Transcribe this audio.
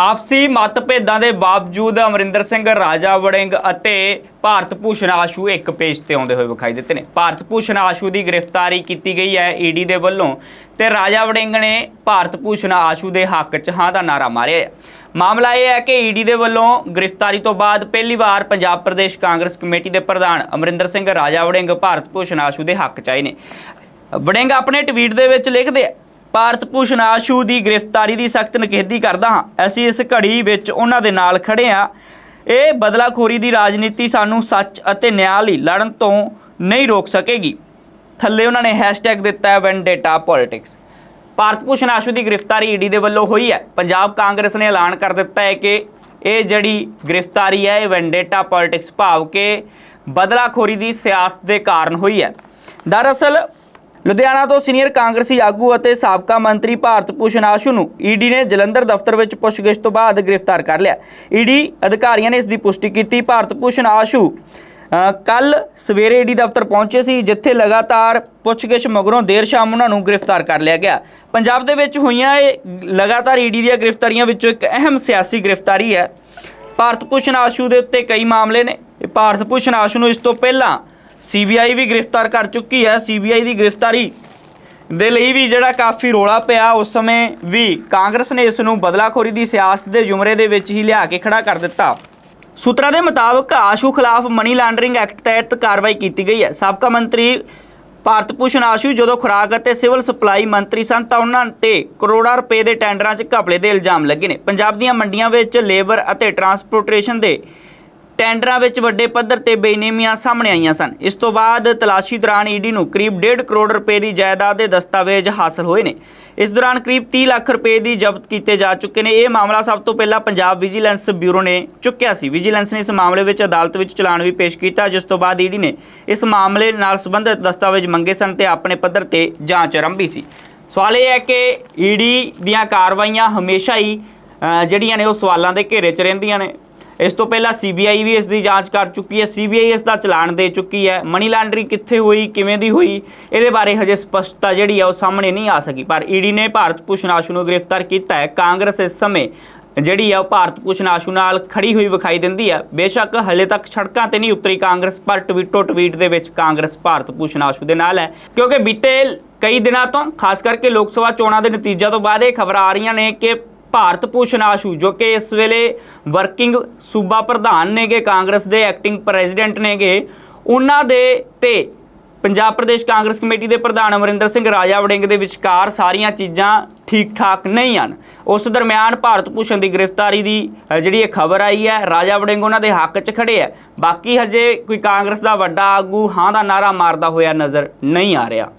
ਆਪਸੀ ਮਤਭੇਦਾਂ ਦੇ ਬਾਵਜੂਦ ਅਮਰਿੰਦਰ ਸਿੰਘ ਰਾਜਾ ਵੜਿੰਗ ਅਤੇ ਭਾਰਤ ਭੂਸ਼ਣ ਆਸ਼ੂ ਇੱਕ ਪੇਜ ਤੇ ਆਉਂਦੇ ਹੋਏ ਵਿਖਾਈ ਦਿੱਤੇ ਨੇ। ਭਾਰਤ ਭੂਸ਼ਣ ਆਸ਼ੂ ਦੀ ਗ੍ਰਿਫਤਾਰੀ ਕੀਤੀ ਗਈ ਹੈ ਈਡੀ ਦੇ ਵੱਲੋਂ ਤੇ ਰਾਜਾ ਵੜਿੰਗ ਨੇ ਭਾਰਤ ਭੂਸ਼ਣ ਆਸ਼ੂ ਦੇ ਹੱਕ 'ਚ ਹਾਂ ਦਾ ਨਾਰਾ ਮਾਰਿਆ ਹੈ। ਮਾਮਲਾ ਇਹ ਹੈ ਕਿ ਈਡੀ ਦੇ ਵੱਲੋਂ ਗ੍ਰਿਫਤਾਰੀ ਤੋਂ ਬਾਅਦ ਪਹਿਲੀ ਵਾਰ ਪੰਜਾਬ ਪ੍ਰਦੇਸ਼ ਕਾਂਗਰਸ ਕਮੇਟੀ ਦੇ ਪ੍ਰਧਾਨ ਅਮਰਿੰਦਰ ਸਿੰਘ ਰਾਜਾ ਵੜਿੰਗ ਭਾਰਤ ਭੂਸ਼ਣ ਆਸ਼ੂ ਦੇ ਹੱਕ 'ਚ ਆਏ ਨੇ। ਵੜਿੰਗ ਆਪਣੇ ਟਵੀਟ ਦੇ ਵਿੱਚ ਲਿਖਦੇ ਭਾਰਤ ਭੂਸ਼ਣ ਆਸ਼ੂ ਦੀ ਗ੍ਰਿਫਤਾਰੀ ਦੀ ਸਖਤ ਨਿਖੇਧੀ ਕਰਦਾ ਹਾਂ। ਅਸੀਂ ਇਸ ਘੜੀ ਵਿੱਚ ਉਹਨਾਂ ਦੇ ਨਾਲ ਖੜੇ ਹਾਂ। ਇਹ ਬਦਲਾਖੋਰੀ ਦੀ ਰਾਜਨੀਤੀ ਸਾਨੂੰ ਸੱਚ ਅਤੇ ਨਿਆਂ ਲਈ ਲੜਨ ਤੋਂ ਨਹੀਂ ਰੋਕ ਸਕੇਗੀ। ਥੱਲੇ ਉਹਨਾਂ ਨੇ ਹੈਸ਼ਟੈਗ ਦਿੱਤਾ ਹੈ ਵੈਂਡੇਟਾ ਪੋਲਿਟਿਕਸ ਭਾਰਤ ਭੂਸ਼ਣ ਆਸ਼ੂ ਦੀ ਗ੍ਰਿਫਤਾਰੀ ਈਡੀ ਦੇ ਵੱਲੋਂ ਹੋਈ ਹੈ। ਪੰਜਾਬ ਕਾਂਗਰਸ ਨੇ ਐਲਾਨ ਕਰ ਦਿੱਤਾ ਹੈ ਕਿ ਇਹ ਜਿਹੜੀ ਗ੍ਰਿਫਤਾਰੀ ਹੈ, ਇਹ ਵੈਂਡੇਟਾ ਪੋਲਿਟਿਕਸ ਭਾਵ ਕਿ ਬਦਲਾਖੋਰੀ ਦੀ ਸਿਆਸਤ ਦੇ ਕਾਰਨ ਹੋਈ ਹੈ। ਦਰਅਸਲ ਲੁਧਿਆਣਾ ਤੋਂ ਸੀਨੀਅਰ ਕਾਂਗਰਸੀ ਆਗੂ ਅਤੇ ਸਾਬਕਾ ਮੰਤਰੀ ਭਾਰਤ ਭੂਸ਼ਣ ਆਸ਼ੂ ਨੂੰ ਈਡੀ ਨੇ ਜਲੰਧਰ ਦਫ਼ਤਰ ਵਿੱਚ ਪੁੱਛਗਿੱਛ ਤੋਂ ਬਾਅਦ ਗ੍ਰਿਫਤਾਰ ਕਰ ਲਿਆ। ਈਡੀ ਅਧਿਕਾਰੀਆਂ ਨੇ ਇਸ ਦੀ ਪੁਸ਼ਟੀ ਕੀਤੀ। ਭਾਰਤ ਭੂਸ਼ਣ ਆਸ਼ੂ ਕੱਲ ਸਵੇਰੇ ਈਡੀ ਦਫ਼ਤਰ ਪਹੁੰਚੇ ਸੀ, ਜਿੱਥੇ ਲਗਾਤਾਰ ਪੁੱਛਗਿੱਛ ਮਗਰੋਂ ਦੇਰ ਸ਼ਾਮ ਉਹਨਾਂ ਨੂੰ ਗ੍ਰਿਫਤਾਰ ਕਰ ਲਿਆ ਗਿਆ। ਪੰਜਾਬ ਦੇ ਵਿੱਚ ਹੋਈਆਂ ਇਹ ਲਗਾਤਾਰ ਈਡੀ ਦੀਆਂ ਗ੍ਰਿਫਤਾਰੀਆਂ ਵਿੱਚੋਂ ਇੱਕ ਅਹਿਮ ਸਿਆਸੀ ਗ੍ਰਿਫਤਾਰੀ ਹੈ। ਭਾਰਤ ਭੂਸ਼ਣ ਆਸ਼ੂ ਦੇ ਉੱਤੇ ਕਈ ਮਾਮਲੇ ਨੇ। ਭਾਰਤ ਭੂਸ਼ਣ ਆਸ਼ੂ ਨੂੰ ਇਸ ਤੋਂ ਪਹਿਲਾਂ ਸੀਬੀਆਈ ਵੀ ਗ੍ਰਿਫਤਾਰ ਕਰ ਚੁੱਕੀ ਹੈ, ਸੀਬੀਆਈ ਦੀ ਗ੍ਰਿਫਤਾਰੀ ਦੇ ਲਈ ਵੀ ਜਿਹੜਾ ਕਾਫੀ ਰੋਲਾ ਪਿਆ, ਉਸ ਸਮੇਂ ਵੀ ਕਾਂਗਰਸ ਨੇ ਇਸ ਨੂੰ ਬਦਲਾਖੋਰੀ ਦੀ ਸਿਆਸਤ ਦੇ ਜੁਮਰੇ ਦੇ ਵਿੱਚ ਹੀ ਲਿਆ ਕੇ ਖੜਾ ਕਰ ਦਿੱਤਾ। ਸੂਤਰਾਂ ਦੇ ਮੁਤਾਬਕ ਆਸ਼ੂ ਖਿਲਾਫ ਮਨੀ ਲਾਂਡਰਿੰਗ ਐਕਟ ਤਹਿਤ ਕਾਰਵਾਈ ਕੀਤੀ ਗਈ ਹੈ। ਸਾਬਕਾ ਮੰਤਰੀ ਭਾਰਤ ਭੂਸ਼ਣ ਆਸ਼ੂ, ਜਦੋਂ ਖੁਰਾਕ ਅਤੇ ਸਿਵਲ ਸਪਲਾਈ ਮੰਤਰੀ ਸਨ, ਤਾਂ ਉਹਨਾਂ ਤੇ ਕਰੋੜਾਂ ਰੁਪਏ ਦੇ ਟੈਂਡਰਾਂ 'ਚ ਘਪਲੇ ਦੇ ਇਲਜ਼ਾਮ ਲੱਗੇ ਨੇ। ਪੰਜਾਬ ਦੀਆਂ ਮੰਡੀਆਂ ਵਿੱਚ ਲੇਬਰ ਅਤੇ ਟਰਾਂਸਪੋਰਟੇਸ਼ਨ ਦੇ ਟੈਂਡਰਾਂ ਵਿੱਚ ਵੱਡੇ ਪੱਧਰ ਤੇ ਬੇਨੇਮੀਆਂ ਸਾਹਮਣੇ ਆਈਆਂ ਸਨ। ਇਸ ਤੋਂ ਬਾਅਦ ਤਲਾਸ਼ੀ ਦੌਰਾਨ ਈਡੀ ਨੂੰ ਕਰੀਬ 1.5 ਕਰੋੜ ਰੁਪਏ ਦੀ ਜਾਇਦਾਦ ਦੇ ਦਸਤਾਵੇਜ਼ ਹਾਸਲ ਹੋਏ ਨੇ। ਇਸ ਦੌਰਾਨ ਕਰੀਬ 30 ਲੱਖ ਰੁਪਏ ਦੀ ਜ਼ਬਤ ਕੀਤੇ ਜਾ ਚੁੱਕੇ ਨੇ। ਇਹ ਮਾਮਲਾ ਸਭ ਤੋਂ ਪਹਿਲਾਂ ਪੰਜਾਬ ਵਿਜੀਲੈਂਸ ਬਿਊਰੋ ਨੇ ਚੁੱਕਿਆ ਸੀ। ਵਿਜੀਲੈਂਸ ਨੇ ਇਸ ਮਾਮਲੇ ਵਿੱਚ ਅਦਾਲਤ ਵਿੱਚ ਚਲਾਨ ਵੀ ਪੇਸ਼ ਕੀਤਾ, ਜਿਸ ਤੋਂ ਬਾਅਦ ਈਡੀ ਨੇ ਇਸ ਮਾਮਲੇ ਨਾਲ ਸੰਬੰਧਿਤ ਦਸਤਾਵੇਜ਼ ਮੰਗੇ ਸਨ ਤੇ ਆਪਣੇ ਪੱਧਰ ਤੇ ਜਾਂਚ ਆਰੰਭੀ ਸੀ। ਸਵਾਲ ਇਹ ਹੈ ਕਿ ਈਡੀ ਦੀਆਂ ਕਾਰਵਾਈਆਂ ਹਮੇਸ਼ਾ ਹੀ ਜਿਹੜੀਆਂ ਨੇ ਉਹ ਸਵਾਲਾਂ ਦੇ ਘੇਰੇ 'ਚ ਰਹਿੰਦੀਆਂ ਨੇ। ਇਸ ਤੋਂ ਪਹਿਲਾਂ ਸੀਬੀਆਈ ਵੀ ਇਸ ਦੀ ਜਾਂਚ ਕਰ ਚੁੱਕੀ ਹੈ ਸੀਬੀਆਈ ਇਸ ਦਾ ਚਲਾਨ ਦੇ ਚੁੱਕੀ ਹੈ। ਮਨੀ ਲਾਂਡਰਿੰਗ ਕਿੱਥੇ ਹੋਈ, ਕਿਵੇਂ ਦੀ ਹੋਈ, ਇਹਦੇ ਬਾਰੇ ਹਜੇ ਸਪਸ਼ਟਤਾ ਜਿਹੜੀ ਆ ਉਹ ਸਾਹਮਣੇ ਨਹੀਂ ਆ ਸਕੀ। ਪਰ ਈਡੀ ਨੇ ਭਾਰਤ ਭੂਸ਼ਣ ਆਸ਼ੂ ਨੂੰ ਗ੍ਰਿਫਤਾਰ ਕੀਤਾ ਹੈ। ਕਾਂਗਰਸ ਇਸ ਸਮੇਂ ਜਿਹੜੀ ਆ ਉਹ ਭਾਰਤ ਭੂਸ਼ਣ ਆਸ਼ੂ ਨਾਲ ਖੜੀ ਹੋਈ ਵਿਖਾਈ ਦਿੰਦੀ ਹੈ ਬੇਸ਼ੱਕ ਹਲੇ ਤੱਕ ਸੜਕਾਂ ਤੇ ਨਹੀਂ ਉਤਰੀ ਕਾਂਗਰਸ, ਪਰ ਟਵੀਟੋ ਟਵੀਟ ਦੇ ਵਿੱਚ ਕਾਂਗਰਸ ਭਾਰਤ ਭੂਸ਼ਣ ਆਸ਼ੂ ਦੇ ਨਾਲ ਹੈ। ਕਿਉਂਕਿ ਬੀਤੇ ਕਈ ਦਿਨਾਂ ਤੋਂ, ਖਾਸ ਕਰਕੇ ਲੋਕ ਸਭਾ ਚੋਣਾਂ ਦੇ ਨਤੀਜਿਆਂ ਤੋਂ ਬਾਅਦ ਇਹ ਖਬਰਾਂ ਆ ਰਹੀਆਂ ਨੇ ਕਿ ਭਾਰਤ ਭੂਸ਼ਣ ਆਸ਼ੂ, ਜੋ ਕਿ ਇਸ ਵੇਲੇ ਵਰਕਿੰਗ ਸੂਬਾ ਪ੍ਰਧਾਨ ਨੇਗੇ, ਕਾਂਗਰਸ ਦੇ ਐਕਟਿੰਗ ਪ੍ਰੈਜ਼ੀਡੈਂਟ ਨੇਗੇ, ਉਹਨਾਂ ਦੇ ਤੇ ਪੰਜਾਬ ਪ੍ਰਦੇਸ਼ ਕਾਂਗਰਸ ਕਮੇਟੀ ਦੇ ਪ੍ਰਧਾਨ ਅਮਰਿੰਦਰ ਸਿੰਘ ਰਾਜਾ ਵੜਿੰਗ ਦੇ ਵਿਚਕਾਰ ਸਾਰੀਆਂ ਚੀਜ਼ਾਂ ਠੀਕ ਠਾਕ ਨਹੀਂ ਹਨ। ਉਸ ਦਰਮਿਆਨ ਭਾਰਤ ਭੂਸ਼ਣ ਦੀ ਗ੍ਰਿਫਤਾਰੀ ਦੀ ਜਿਹੜੀ ਇਹ ਖਬਰ ਆਈ ਹੈ ਰਾਜਾ ਵੜਿੰਗ ਉਹਨਾਂ ਦੇ ਹੱਕ 'ਚ ਖੜੇ ਹੈ। ਬਾਕੀ ਹਜੇ ਕੋਈ ਕਾਂਗਰਸ ਦਾ ਵੱਡਾ ਆਗੂ, ਹਾਂ ਦਾ ਨਾਰਾ ਮਾਰਦਾ ਹੋਇਆ ਨਜ਼ਰ ਨਹੀਂ ਆ ਰਿਹਾ।